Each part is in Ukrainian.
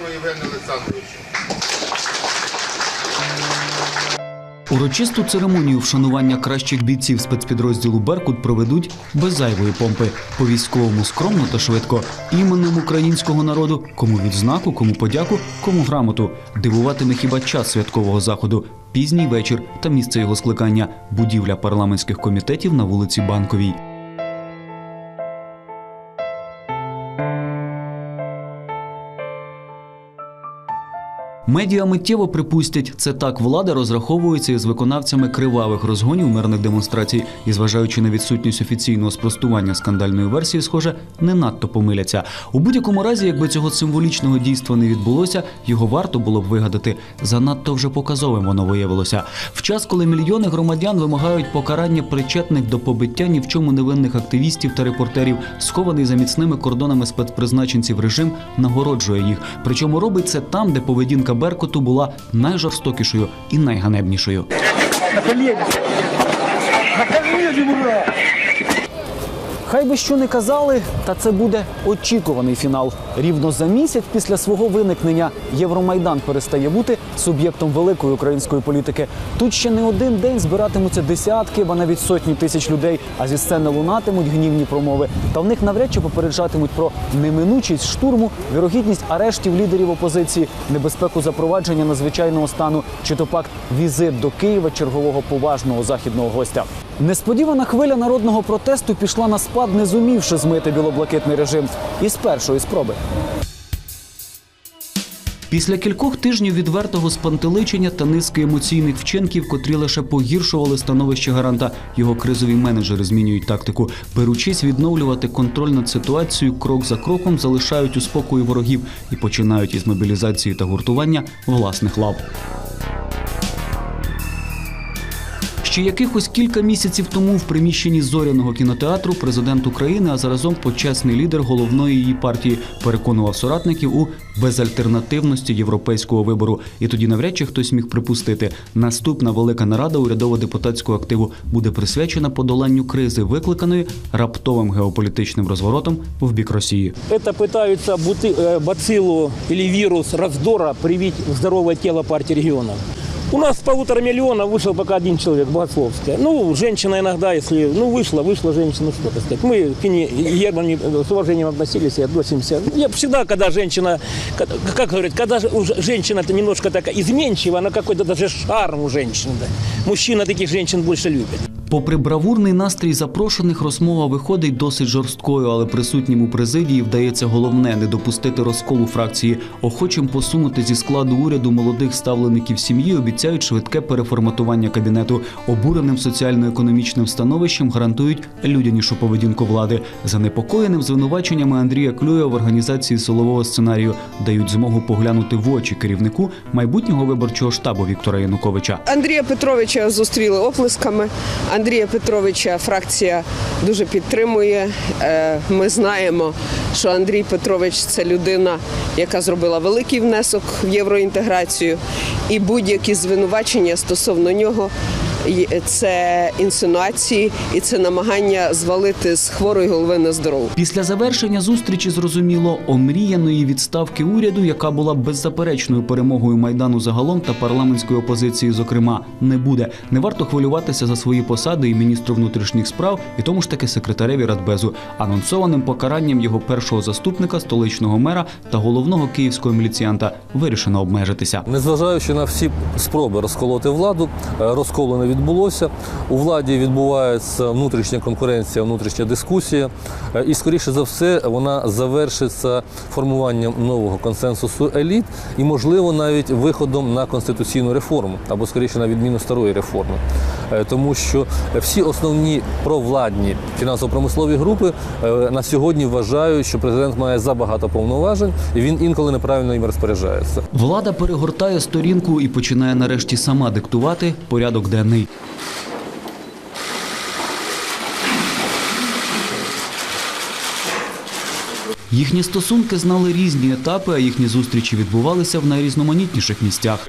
Власова Євгена Олександровича. Урочисту церемонію вшанування кращих бійців спецпідрозділу Беркут проведуть без зайвої помпи. По військовому скромно та швидко. Іменем українського народу, кому відзнаку, кому подяку, кому грамоту. Дивуватиме хіба час святкового заходу, пізній вечір та місце його скликання будівля парламентських комітетів на вулиці Банковій. Медіа миттєво припустять, це так влада розраховується із виконавцями кривавих розгонів мирних демонстрацій і, зважаючи на відсутність офіційного спростування скандальної версії, схоже, не надто помиляться. У будь-якому разі, якби цього символічного дійства не відбулося, його варто було б вигадати. Занадто вже показовим воно виявилося. В час, коли мільйони громадян вимагають покарання причетних до побиття ні в чому невинних активістів та репортерів, схований за міцними кордонами спецпризначенців режим нагороджує їх. Причому робить це там, де поведінка Беркуту була найжорстокішою і найганебнішою. На коліні! На коліні! Хай би що не казали, та це буде очікуваний фінал. Рівно за місяць після свого виникнення Євромайдан перестає бути суб'єктом великої української політики. Тут ще не один день збиратимуться десятки, ба навіть сотні тисяч людей. А зі сцени лунатимуть гнівні промови. Та в них навряд чи попереджатимуть про неминучість штурму, вірогідність арештів лідерів опозиції, небезпеку запровадження надзвичайного стану, чи то пак візит до Києва чергового поважного західного гостя. Несподівана хвиля народного протесту пішла на спад, не зумівши змити білоблакитний режим. І з першої спроби. Після кількох тижнів відвертого спантеличення та низки емоційних вчинків, котрі лише погіршували становище гаранта, його кризові менеджери змінюють тактику, беручись відновлювати контроль над ситуацією, крок за кроком залишають у спокої ворогів і починають із мобілізації та гуртування власних лав. Ще якихось кілька місяців тому в приміщенні зоряного кінотеатру президент України, а заразом почесний лідер головної її партії, переконував соратників у безальтернативності європейського вибору. І тоді навряд чи хтось міг припустити, наступна велика нарада урядово-депутатського активу буде присвячена подоланню кризи, викликаної раптовим геополітичним розворотом в бік Росії. Это пытаются бути- э, бациллу или вирус раздора привить в здоровое тело партии регионов. У нас с полутора миллиона вышел пока один человек, Богословская. Ну, женщина иногда, если, ну, вышла, вышла женщина, что так сказать. Мы к Ине Германе с уважением относились и относимся. Я всегда, когда женщина, когда- как говорят, когда же уже женщина-то немножко такая изменчива, она какой-то даже шарм у женщины. Да. Мужчина таких женщин больше любит. Попри бравурний настрій запрошених, розмова виходить досить жорсткою, але присутнім у президії вдається головне не допустити розколу фракції. Охочим посунути зі складу уряду молодих ставлеників сім'ї обіцяють швидке переформатування кабінету. Обуреним соціально-економічним становищем гарантують людянішу поведінку влади. Занепокоєним звинуваченнями Андрія Клюя в організації силового сценарію дають змогу поглянути в очі керівнику майбутнього виборчого штабу Віктора Януковича. Андрія Петровича зустріли оплесками. Андрія Петровича фракція дуже підтримує. Е, Ми знаємо, що Андрій Петрович це людина, яка зробила великий внесок в євроінтеграцію, і будь-які звинувачення стосовно нього. Це інсинуації і це намагання звалити з хворої голови на здорову. Після завершення зустрічі зрозуміло омріяної відставки уряду, яка була беззаперечною перемогою майдану загалом та парламентської опозиції, зокрема, не буде. Не варто хвилюватися за свої посади і міністру внутрішніх справ, і тому ж таки секретареві Радбезу, анонсованим покаранням його першого заступника, столичного мера та головного київського міліціянта вирішено обмежитися. Незважаючи на всі спроби розколоти владу, е, розколу не відбулося. У владі відбувається внутрішня конкуренція, внутрішня дискусія, Е, і скоріше за все вона завершиться формуванням нового консенсусу еліт і, можливо, навіть виходом на конституційну реформу або скоріше на відміну старої реформи. Е, Тому що всі основні провладні фінансово-промислові групи е, на сьогодні вважають, що президент має забагато повноважень, і він інколи неправильно їм розпоряджається. Влада перегортає сторінку і починає нарешті сама диктувати порядок денний. Їхні стосунки знали різні етапи, а їхні зустрічі відбувалися в найрізноманітніших місцях.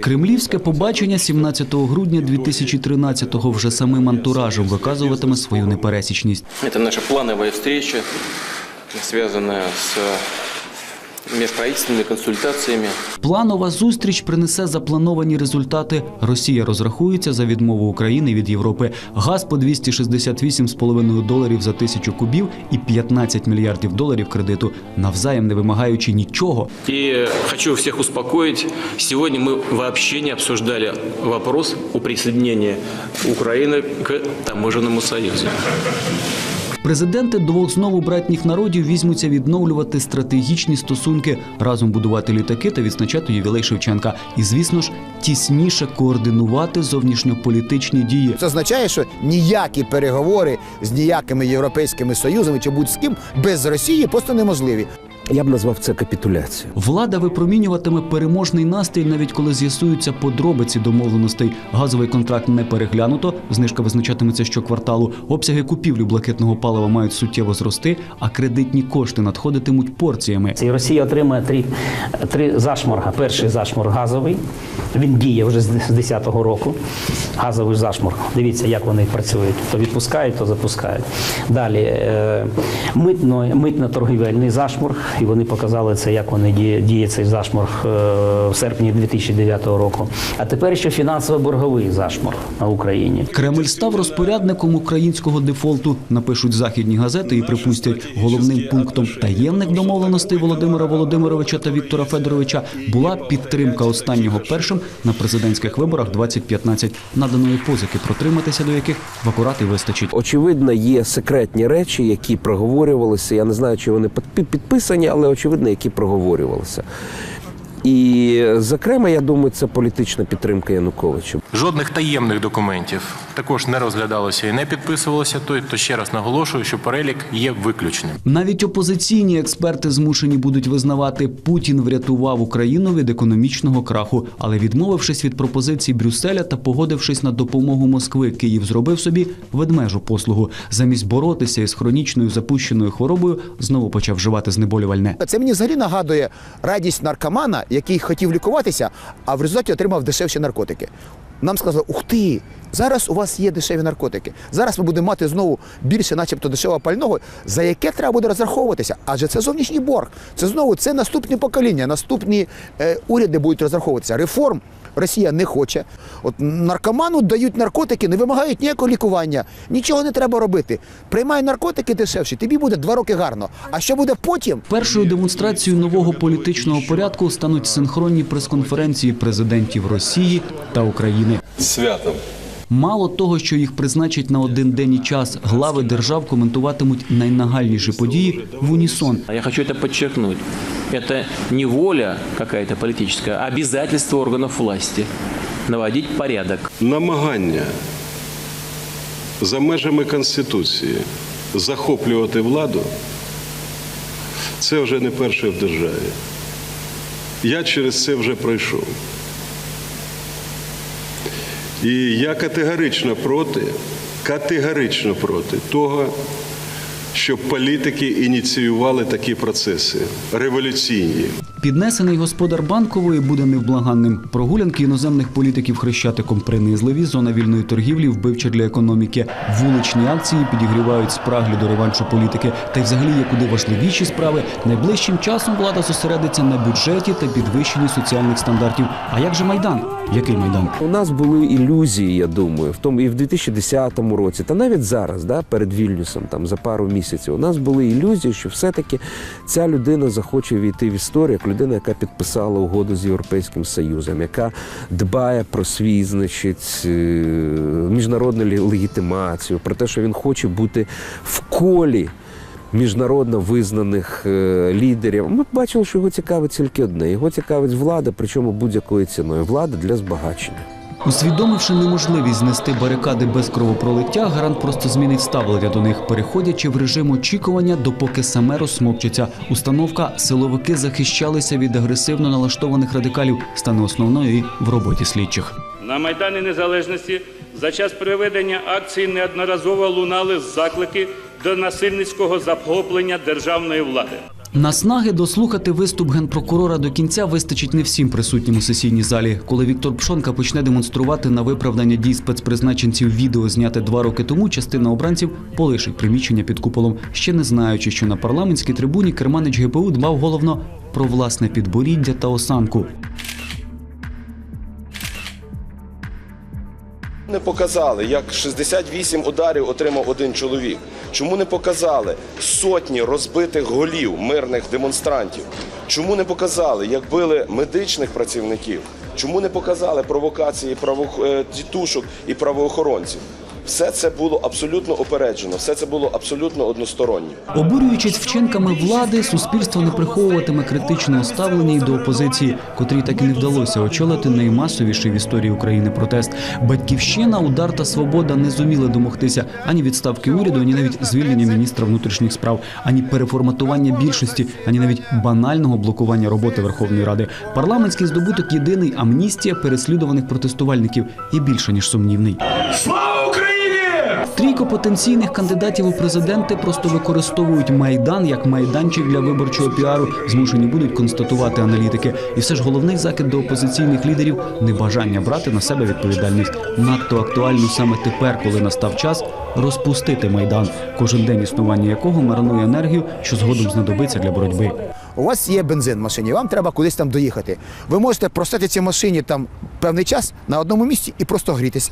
Кремлівське побачення 17 грудня 2013-го вже самим антуражем виказуватиме свою непересічність. Это наша плановая встреча связанная с межправительственными консультациями. Планова зустріч принесе заплановані результати. Росія розрахується за відмову України від Європи. Газ по 268,5 доларів за тисячу кубів і 15 мільярдів доларів кредиту, навзаєм не вимагаючи нічого. И хочу всех успокоить, сегодня мы вообще не обсуждали вопрос о присоединении Украины к таможенному союзу. Президенти двох знову братніх народів візьмуться відновлювати стратегічні стосунки, разом будувати літаки та відзначати ювілей Шевченка. І, звісно ж, тісніше координувати зовнішньополітичні дії. Це означає, що ніякі переговори з ніякими європейськими союзами чи будь з ким без Росії просто неможливі. Я б назвав це капітуляцією. Влада випромінюватиме переможний настрій, навіть коли з'ясуються подробиці домовленостей. Газовий контракт не переглянуто. Знижка визначатиметься щокварталу. Обсяги купівлі блакитного палива мають суттєво зрости, а кредитні кошти надходитимуть порціями. І Росія отримає три, три зашморга. Перший зашморг газовий. Він діє вже з 2010 року. Газовий зашморг. Дивіться, як вони працюють. То відпускають, то запускають. Далі е, митно, митно-торгівельний зашморг. І вони показали це, як вони діє, діє цей зашморг е, в серпні 2009 року. А тепер ще фінансово-борговий зашморг на Україні. Кремль став розпорядником українського дефолту. Напишуть західні газети і припустять головним пунктом таємних домовленостей Володимира Володимировича та Віктора Федоровича була підтримка останнього першим на президентських виборах 2015 наданої позики, протриматися до яких в акурат і вистачить. Очевидно, є секретні речі, які проговорювалися. Я не знаю, чи вони підпи- підписані, але очевидно, які проговорювалися. І, зокрема, я думаю, це політична підтримка Януковича. Жодних таємних документів також не розглядалося і не підписувалося. То, то ще раз наголошую, що перелік є виключним. Навіть опозиційні експерти змушені будуть визнавати, Путін врятував Україну від економічного краху, але відмовившись від пропозицій Брюсселя та погодившись на допомогу Москви, Київ зробив собі ведмежу послугу. Замість боротися із хронічною запущеною хворобою, знову почав вживати знеболювальне. Це мені взагалі нагадує радість наркомана, який хотів лікуватися, а в результаті отримав дешевші наркотики. Нам сказали, ух ти, зараз у вас є дешеві наркотики. Зараз ми будемо мати знову більше, начебто, дешевого пального, за яке треба буде розраховуватися. Адже це зовнішній борг. Це знову це наступні покоління, наступні е, уряди будуть розраховуватися. Реформ Росія не хоче. От наркоману дають наркотики, не вимагають ніякого лікування, нічого не треба робити. Приймай наркотики дешевші, тобі буде два роки гарно. А що буде потім? Першою демонстрацією нового політичного порядку стануть синхронні прес-конференції президентів Росії та України. Святом. Мало того, що їх призначать на один день і час, глави держав коментуватимуть найнагальніші події в унісон. А я хочу это подчеркнуть. Это не воля какая-то политическая, а обязательство органов власти наводить порядок. намагання за межами Конституції захоплювати владу це вже не перше в державі. Я через це вже пройшов. І я категорично проти, категорично проти того, щоб політики ініціювали такі процеси революційні. Піднесений господар банкової буде невблаганним. Прогулянки іноземних політиків хрещатиком принизливі, зона вільної торгівлі вбивча для економіки. Вуличні акції підігрівають спраглі до реваншу політики. Та й взагалі є куди важливіші справи. Найближчим часом влада зосередиться на бюджеті та підвищенні соціальних стандартів. А як же майдан? Який майдан? У нас були ілюзії, я думаю, в тому і в 2010 році, та навіть зараз, да, перед Вільнюсом, там за пару місяців, у нас були ілюзії, що все-таки ця людина захоче війти в історію як людина, яка підписала угоду з Європейським Союзом, яка дбає про свій, значить, е, міжнародну легітимацію, про те, що він хоче бути в колі. Міжнародно визнаних е, лідерів. Ми бачили, що його цікавить тільки одне. Його цікавить влада, причому будь-якою ціною. Влада для збагачення. Усвідомивши неможливість знести барикади без кровопролиття, гарант просто змінить ставлення до них, переходячи в режим очікування, допоки саме розсмокчиться. Установка силовики захищалися від агресивно налаштованих радикалів стане основною в роботі слідчих. На Майдані Незалежності за час проведення акції неодноразово лунали заклики до насильницького захоплення державної влади. Наснаги дослухати виступ генпрокурора до кінця вистачить не всім присутнім у сесійній залі. Коли Віктор Пшонка почне демонструвати на виправдання дій спецпризначенців відео, зняте два роки тому, частина обранців полишить приміщення під куполом, ще не знаючи, що на парламентській трибуні керманич ГПУ дбав головно про власне підборіддя та осанку. Не показали, як 68 ударів отримав один чоловік. Чому не показали сотні розбитих голів мирних демонстрантів? Чому не показали, як били медичних працівників? Чому не показали провокації право- е, тітушок і правоохоронців? Все це було абсолютно опереджено, все це було абсолютно одностороннє. Обурюючись вчинками влади, суспільство не приховуватиме критичного ставлення й до опозиції, котрій так і не вдалося очолити наймасовіший в історії України протест. Батьківщина, удар та свобода не зуміли домогтися ані відставки уряду, ані навіть звільнення міністра внутрішніх справ, ані переформатування більшості, ані навіть банального блокування роботи Верховної Ради. Парламентський здобуток єдиний амністія переслідуваних протестувальників і більше ніж сумнівний. Трійко потенційних кандидатів у президенти просто використовують майдан як майданчик для виборчого піару. Змушені будуть констатувати аналітики. І все ж головний закид до опозиційних лідерів небажання брати на себе відповідальність. Надто актуально саме тепер, коли настав час розпустити майдан, кожен день існування якого марнує енергію, що згодом знадобиться для боротьби. У вас є бензин в машині, вам треба кудись там доїхати. Ви можете простати цій машині там певний час на одному місці і просто грітися.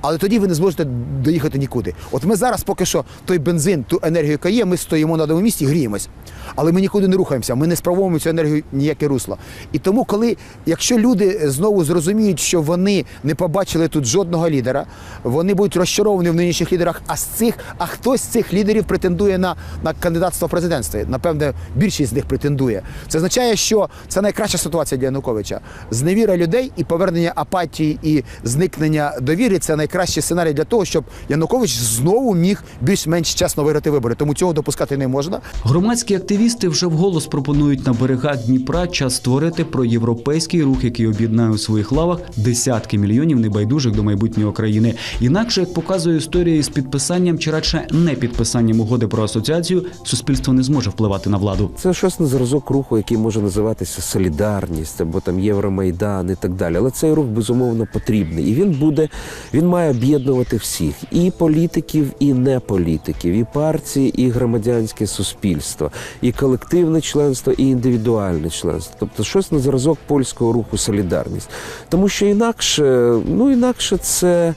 Але тоді ви не зможете доїхати нікуди. От ми зараз поки що той бензин, ту енергію, яка є, ми стоїмо на одному місці гріємось. Але ми нікуди не рухаємося, ми не справовуємо цю енергію ніяке русло. І тому, коли, якщо люди знову зрозуміють, що вони не побачили тут жодного лідера, вони будуть розчаровані в нинішніх лідерах, а з цих, а хтось з цих лідерів претендує на, на кандидатство в президентстві. Напевне, більшість з них претендує. Це означає, що це найкраща ситуація для Януковича. Зневіра людей і повернення апатії і зникнення довіри це найкращий сценарій для того, щоб Янукович знову міг більш-менш чесно виграти вибори. Тому цього допускати не можна. Громадські активісти вже вголос пропонують на берегах Дніпра час створити проєвропейський рух, який об'єднає у своїх лавах десятки мільйонів небайдужих до майбутнього країни. Інакше, як показує історія із підписанням чи радше не підписанням угоди про асоціацію, суспільство не зможе впливати на владу. Це щось на зразок руху, який може називатися Солідарність або там Євромайдан і так далі. Але цей рух безумовно потрібний. І він буде, він має об'єднувати всіх і політиків, і не політиків, і партії, і громадянське суспільство, і колективне членство, і індивідуальне членство. Тобто щось на зразок польського руху Солідарність. Тому що інакше, ну інакше це.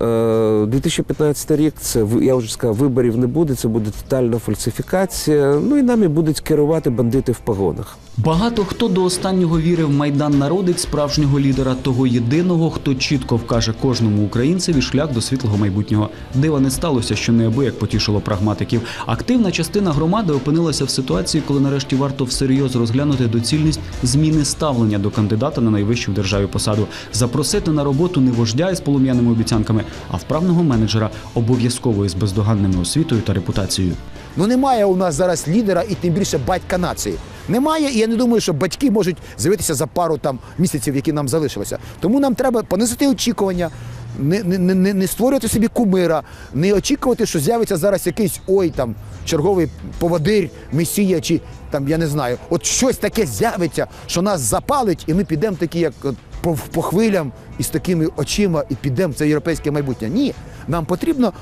Е, 2015 рік це я вже сказав, виборів не буде. Це буде тотальна фальсифікація. Ну і нами будуть керувати бандити в погонах. Багато хто до останнього вірив, майдан народить справжнього лідера, того єдиного, хто чітко вкаже кожному українцеві шлях до світлого майбутнього. Дива не сталося, що неабияк потішило прагматиків. Активна частина громади опинилася в ситуації, коли нарешті варто всерйоз розглянути доцільність зміни ставлення до кандидата на найвищу в державі посаду, запросити на роботу не вождя із полум'яними обіцянками, а вправного менеджера, обов'язково із бездоганною освітою та репутацією. Ну немає у нас зараз лідера і тим більше батька нації. Немає, і я не думаю, що батьки можуть з'явитися за пару там місяців, які нам залишилося. Тому нам треба понизити очікування, не, не, не, не створювати собі кумира, не очікувати, що з'явиться зараз якийсь ой там черговий поводир, месія, чи там я не знаю. От щось таке з'явиться, що нас запалить, і ми підемо такі, як от, по, по хвилям, із такими очима, і підемо в це європейське майбутнє. Ні, нам потрібно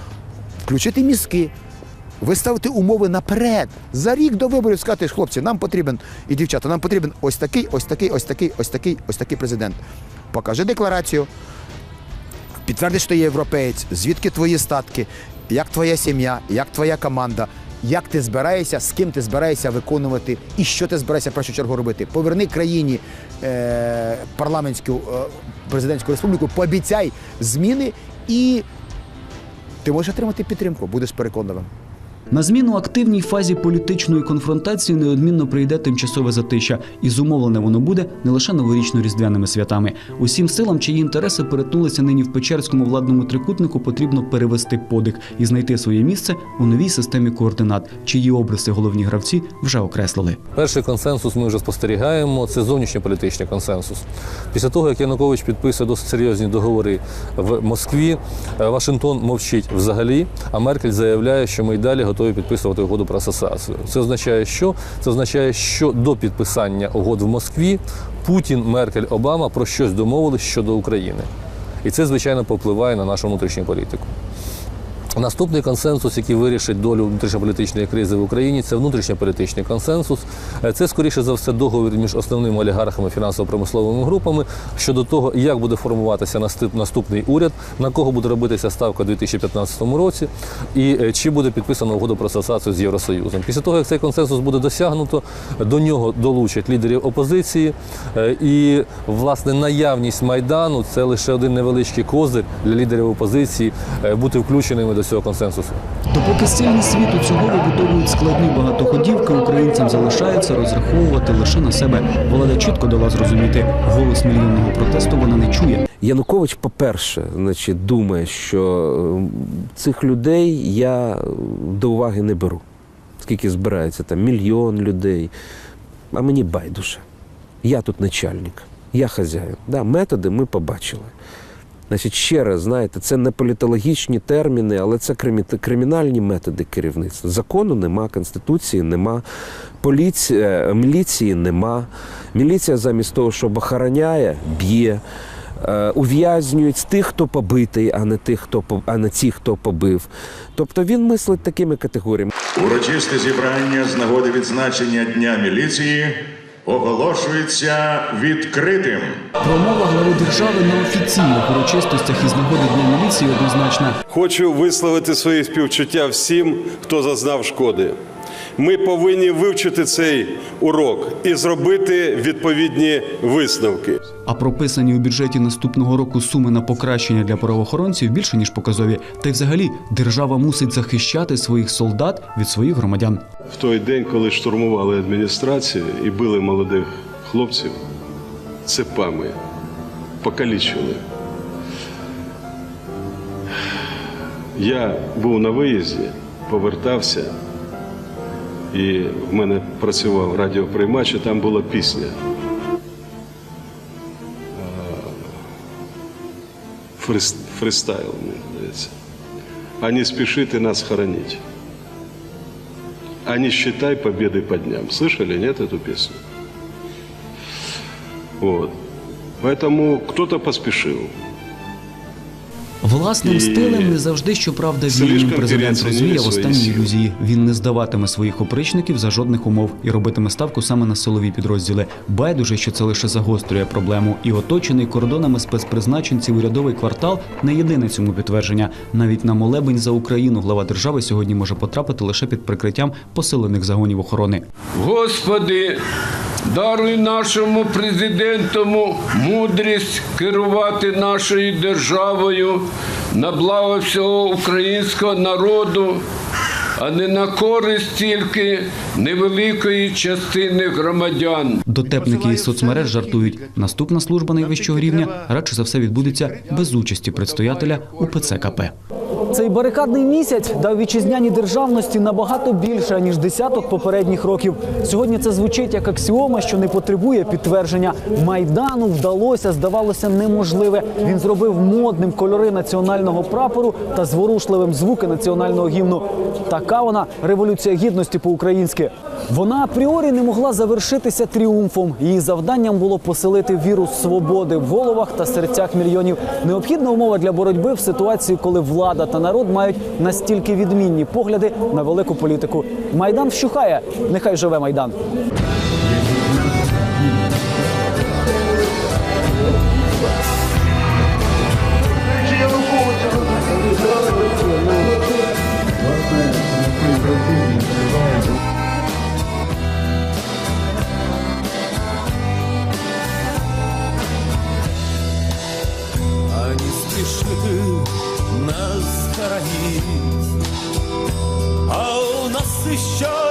включити мізки, виставити умови наперед. За рік до виборів сказати, хлопці, нам потрібен і дівчата, нам потрібен ось такий, ось такий, ось такий, ось такий, ось такий президент. Покажи декларацію, підтверди, що ти є європеєць, звідки твої статки, як твоя сім'я, як твоя команда. Як ти збираєшся, з ким ти збираєшся виконувати і що ти збираєшся в першу чергу робити? Поверни країні е, парламентську е, президентську республіку, пообіцяй зміни, і ти можеш отримати підтримку, будеш переконливим. На зміну активній фазі політичної конфронтації неодмінно прийде тимчасове затища, і зумовлене воно буде не лише новорічно-різдвяними святами. Усім силам, чиї інтереси перетнулися нині в Печерському владному трикутнику, потрібно перевести подих і знайти своє місце у новій системі координат, чиї обриси головні гравці вже окреслили. Перший консенсус ми вже спостерігаємо. Це зовнішньополітичний консенсус. Після того, як Янукович підписує досить серйозні договори в Москві, е, Вашингтон мовчить взагалі. А Меркель заявляє, що ми й далі готові готові підписувати угоду про асоціацію. Це означає, що це означає, що до підписання угод в Москві Путін, Меркель, Обама про щось домовились щодо України. І це, звичайно, попливає на нашу внутрішню політику. Наступний консенсус, який вирішить долю внутрішньополітичної кризи в Україні, це внутрішньополітичний консенсус. Е, Це скоріше за все договір між основними олігархами фінансово-промисловими групами щодо того, як буде формуватися наступний уряд, на кого буде робитися ставка у 2015 році, і е, чи буде підписано угоду про асоціацію з Євросоюзом. Після того, як цей консенсус буде досягнуто, до нього долучать лідерів опозиції. е, І власне наявність майдану це лише один невеличкий козир для лідерів опозиції бути включеними до цього консенсусу. Допоки сильні світу цього вибудовують складні багатоходівки, українцям залишається розраховувати лише на себе. Влада чітко дала зрозуміти, голос мільйонного протесту вона не чує. Янукович, по-перше, значить, думає, що е, цих людей я до уваги не беру. Скільки збирається там мільйон людей. А мені байдуже. Я тут начальник, я хазяїн. Да, методи ми побачили. Значить, ще раз, знаєте, це не політологічні терміни, але це кримі- кримінальні методи керівництва. Закону нема, конституції нема, поліція, міліції нема. Міліція замість того, щоб охороняє, б'є. Е, Ув'язнюють тих, хто побитий, а не тих, хто а не ті, хто побив. Тобто він мислить такими категоріями. Урочисте зібрання з нагоди відзначення Дня міліції оголошується відкритим. Промова глави держави на офіційних урочистостях із нагоди Дня міліції однозначна. Хочу висловити свої співчуття всім, хто зазнав шкоди. Ми повинні вивчити цей урок і зробити відповідні висновки. А прописані у бюджеті наступного року суми на покращення для правоохоронців більше ніж показові. Та й взагалі держава мусить захищати своїх солдат від своїх громадян. В той день, коли штурмували адміністрацію і били молодих хлопців, цепами покалічили. Я був на виїзді, повертався, і в мене працював радіоприймач, і там була пісня. Е, фрис- Фристайл, мені здається. А не спішите нас хоронить. А не считай победы по дням. Слышали, нет, эту песню? Вот. Поэтому кто-то поспешил. Власним І стилем не завжди, щоправда, вільним президент розвіяв останні ілюзії. Він не здаватиме своїх опричників за жодних умов і робитиме ставку саме на силові підрозділи. Байдуже, що це лише загострює проблему. І оточений кордонами спецпризначенців урядовий квартал не єдине цьому підтвердження. Навіть на молебень за Україну глава держави сьогодні може потрапити лише під прикриттям посилених загонів охорони. Господи, даруй нашому президенту мудрість керувати нашою державою на благо всього українського народу, а не на користь тільки невеликої частини громадян. Дотепники із соцмереж жартують. Наступна служба найвищого рівня радше за все відбудеться без участі предстоятеля УПЦ КП. Цей барикадний місяць дав вітчизняній державності набагато більше ніж десяток попередніх років. Сьогодні це звучить як аксіома, що не потребує підтвердження. Майдану вдалося, здавалося, неможливе. Він зробив модним кольори національного прапору та зворушливим звуки національного гімну. Така вона революція гідності по-українськи. Вона апріорі не могла завершитися тріумфом. Її завданням було поселити вірус свободи в головах та серцях мільйонів. Необхідна умова для боротьби в ситуації, коли влада та народ мають настільки відмінні погляди на велику політику. Майдан вщухає. Нехай живе майдан. А у нас еще